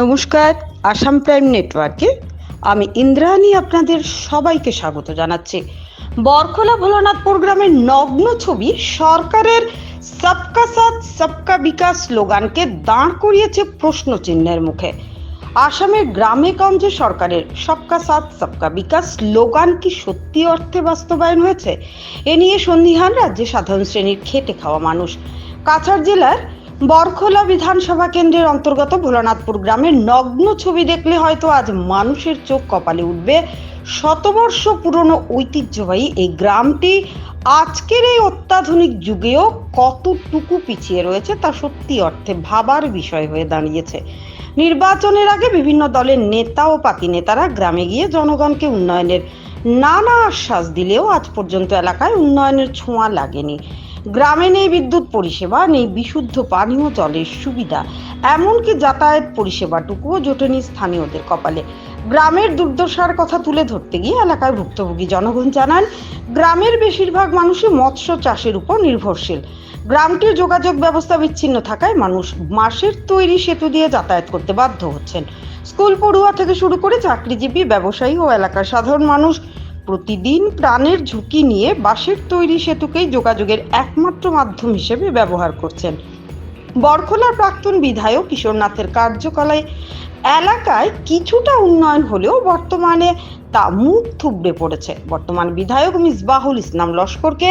নমস্কার, আসাম প্রাইম নেটওয়ার্কে আমি ইন্দ্রাণী আপনাদের সবাইকে স্বাগত জানাচ্ছি। বরখোলা ভোলানাথপুর গ্রামের নগ্ন ছবি সরকারের সবকা সাথ, সবকা বিকাশ স্লোগানকে দাঁড় করিয়েছে প্রশ্ন চিহ্নের মুখে। আসামের গ্রামে গঞ্জে সরকারের সবকা সাথ, সবকা বিকাশ স্লোগান কি সত্যি অর্থে বাস্তবায়ন হয়েছে? এ নিয়ে সন্দিহান রাজ্যে সাধারণ শ্রেণির খেটে খাওয়া মানুষ। কাছাড় জেলার বরখোলা বিধানসভা কেন্দ্রের অন্তর্গত ভোলানাথপুর গ্রামের নগ্ন ছবি দেখলে হয়তো আজ মানুষের চোখ কপালে উঠবে। শতবর্ষ পুরনো ঐতিহ্যবাহী এই গ্রামটি আজকের এই অত্যাধুনিক যুগেও কতটুকু পিছিয়ে রয়েছে তা সত্যি অর্থে ভাবার বিষয় হয়ে দাঁড়িয়েছে। নির্বাচনের আগে বিভিন্ন দলের নেতা ও পাতি নেতারা গ্রামে গিয়ে জনগণকে উন্নয়নের নানা আশ্বাস দিলেও আজ পর্যন্ত এলাকায় উন্নয়নের ছোঁয়া লাগেনি। গ্রামে নেই বিদ্যুৎ পরিষেবা, নেই বিশুদ্ধ পানীয়, জলের সুবিধা। এমনকি যাতায়াত পরিষেবাটুকুও জোটেনি স্থানীয়দের কপালে। গ্রামের দুর্দশার কথা তুলে ধরতে গিয়ে এলাকার ভুক্তভোগী জনগণ জানান, গ্রামের বেশিরভাগ মানুষই মৎস্য চাষের উপর নির্ভরশীল। গ্রামটির যোগাযোগ ব্যবস্থা বিচ্ছিন্ন থাকায় মানুষ মাসের তৈরি সেতু দিয়ে যাতায়াত করতে বাধ্য হচ্ছেন। স্কুল পড়ুয়া থেকে শুরু করে চাকরিজীবী, ব্যবসায়ী ও এলাকার সাধারণ মানুষ প্রতিদিন প্রাণের ঝুঁকি নিয়ে বাঁশের তৈরি সেতুকেই যোগাযোগের একমাত্র মাধ্যম হিসেবে ব্যবহার করছেন। বরখোলার প্রাক্তন বিধায়ক কিশোরনাথের কার্যকলায় এলাকায় কিছুটা উন্নয়ন হলেও বর্তমানে তা মুখ থুবড়ে পড়েছে। বর্তমান বিধায়ক মিসবাহুল ইসলাম লস্করকে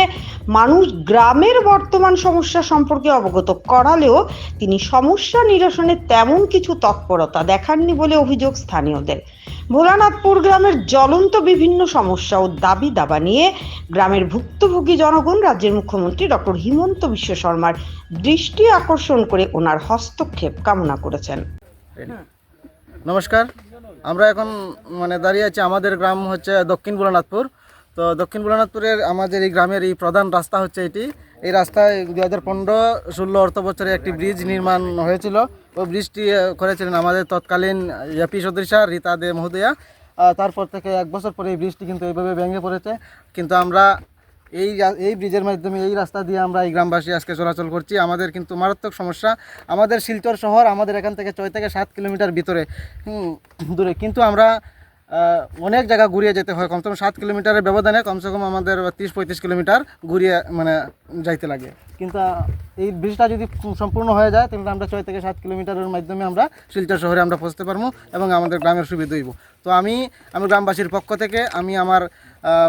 মানুষ গ্রামের বর্তমান সমস্যা সম্পর্কে অবগত করালেও তিনি সমস্যা নিরসনে তেমন কিছু তৎপরতা দেখাননি বলে অভিযোগ স্থানীয়দের। ভোলানাথপুর গ্রামের জ্বলন্ত বিভিন্ন সমস্যা ও দাবি দাবা নিয়ে গ্রামের ভুক্তভোগী জনগণ, রাজ্যের মুখ্যমন্ত্রী ডক্টর হিমন্ত বিশ্ব শর্মার দৃষ্টি আকর্ষণ করে ওনার হস্তক্ষেপ কামনা করেছেন। নমস্কার। আমরা এখন মানে দাঁড়িয়ে আছি আমাদের গ্রাম হচ্ছে দক্ষিণ বুলানাথপুর তো দক্ষিণ বুলানাথপুরের আমাদের এই গ্রামের এই প্রধান রাস্তা হচ্ছে এটি। এই রাস্তায় দু হাজার পনেরো ষোলো অর্থ বছরে একটি ব্রিজ নির্মাণ হয়েছিল। ওই ব্রিজটি করেছিলেন আমাদের তৎকালীন এপি সদৃশা রীতা দে মহোদয়া। তারপর থেকে এক বছর পরে এই ব্রিজটি কিন্তু এইভাবে ভেঙে পড়েছে। কিন্তু আমরা এই এই ব্রিজের মাধ্যমে এই রাস্তা দিয়ে আমরা এই গ্রামবাসী আজকে চলাচল করছি। আমাদের কিন্তু মারাত্মক সমস্যা। আমাদের শিলচর শহর আমাদের এখান থেকে ছয় থেকে সাত কিলোমিটার ভিতরে দূরে। কিন্তু আমরা অনেক জায়গা ঘুরিয়ে যেতে হয়। কমসে কম সাত কিলোমিটারের ব্যবধানে কমসে কম আমাদের তিরিশ পঁয়ত্রিশ কিলোমিটার ঘুরিয়ে মানে যাইতে লাগে। কিন্তু এই ব্রিজটা যদি সম্পূর্ণ হয়ে যায়, তাহলে আমরা ছয় থেকে সাত কিলোমিটারের মাধ্যমে আমরা শিলচর শহরে আমরা পৌঁছতে পারব এবং আমাদের গ্রামের সুবিধা হইব। তো আমি আমি গ্রামবাসীর পক্ষ থেকে আমি আমার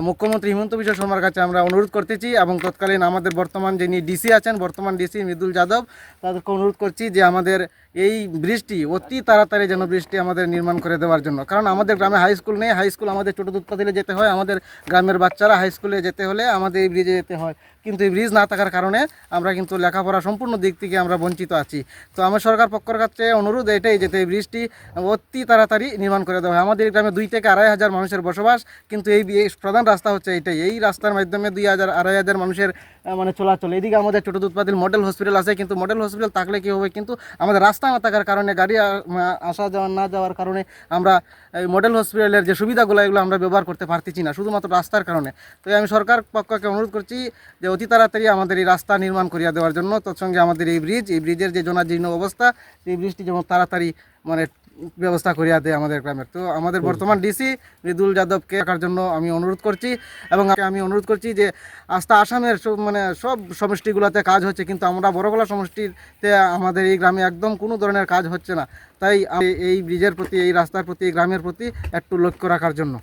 মুখ্যমন্ত্রী হিমন্ত বিশ্ব শর্মার কাছে আমরা অনুরোধ করতেছি এবং তৎকালীন আমাদের বর্তমান যিনি ডিসি আছেন, বর্তমান ডিসি মৃদুল যাদব, তাদেরকে অনুরোধ করছি যে আমাদের এই ব্রিজটি অতি তাড়াতাড়ি যেন ব্রিজটি আমাদের নির্মাণ করে দেওয়ার জন্য। কারণ আমাদের গ্রামে হাই স্কুল নেই, হাই স্কুল আমাদের ছোটো দুধপাতিলে যেতে হয়, আমাদের গ্রামের বাচ্চারা হাই স্কুলে যেতে হলে আমাদের এই ব্রিজে যেতে হয়। কিন্তু এই ব্রিজ না থাকার কারণে আমরা কিন্তু লেখাপড়া সম্পূর্ণ দিক থেকে আমরা বঞ্চিত আছি। তো আমার সরকার পক্ষের কাছে অনুরোধ এটাই যেতে এই ব্রিজটি অতি তাড়াতাড়ি নির্মাণ করে দেওয়া হয়। আমাদের গ্রামে দুই থেকে আড়াই হাজার মানুষের বসবাস, কিন্তু এই প্রধান রাস্তা হচ্ছে এইটাই এই রাস্তার মাধ্যমে দুই হাজার আড়াই হাজার মানুষের মানে চলাচল। এদিকে আমাদের ছোটো দুধপাতিল মডেল হসপিটাল আছে, কিন্তু মডেল হসপিটাল থাকলে কী হবে? কিন্তু আমাদের রাস্তা না থাকার কারণে, গাড়ি আসা যাওয়া না যাওয়ার কারণে আমরা এই মডেল হসপিটালের যে সুবিধাগুলো, এগুলো আমরা ব্যবহার করতে পারতেছি না, শুধুমাত্র রাস্তার কারণে। তো আমি সরকার পক্ষকে অনুরোধ করছি যে অতি তাড়াতাড়ি আমাদের এই রাস্তা নির্মাণ করিয়া দেওয়ার জন্য। তৎসঙ্গে আমাদের এই ব্রিজ এই ব্রিজের যে জনাজীর্ণ অবস্থা এই ব্রিজটি যেমন তাড়াতাড়ি মানে ব্যবস্থা করিয়া দেয় আমাদের গ্রামের। তো আমাদের বর্তমান ডিসি মৃদুল যাদবকে রাখার জন্য আমি অনুরোধ করছি এবং আমি অনুরোধ করছি যে আস্থা আসামের সব মানে সব সমষ্টিগুলোতে কাজ হচ্ছে কিন্তু আমরা বড়গোলা সমষ্টিতে আমাদের এই গ্রামে একদম কোনো ধরনের কাজ হচ্ছে না। তাই আমি এই ব্রিজের প্রতি এই রাস্তার প্রতি এই গ্রামের প্রতি একটু লক্ষ্য রাখার জন্য।